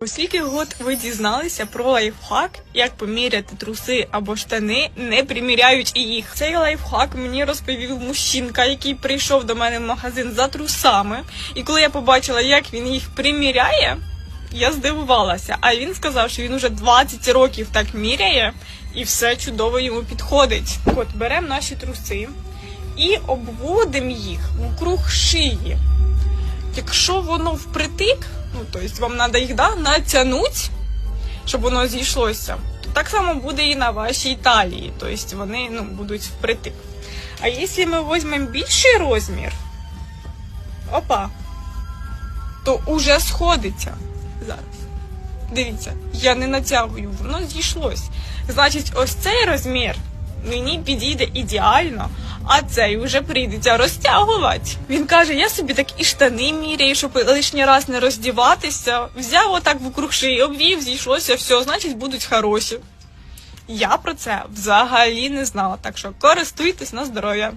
Оскільки год ви дізналися про лайфхак, як поміряти труси або штани, не приміряючи їх. Цей лайфхак мені розповів мужчинка, який прийшов до мене в магазин за трусами. І коли я побачила, як він їх приміряє, я здивувалася. А він сказав, що він уже 20 років так міряє, і все чудово йому підходить. От беремо наші труси і обводимо їх вокруг шиї. Якщо воно впритик, ну тобто вам треба їх да, натягнути, щоб воно зійшлося, то так само буде і на вашій талії. Тобто вони ну, будуть впритик. А якщо ми візьмемо більший розмір, опа, то уже сходиться зараз. Дивіться, я не натягую, воно зійшлось. Значить, ось цей розмір мені підійде ідеально, а цей вже прийдеться розтягувати. Він каже: я собі так і штани міряю, щоб лишній раз не роздіватися. Взяв отак вокруг шиї, обвів, зійшлося, все, значить будуть хороші. Я про це взагалі не знала, так що користуйтесь на здоров'я.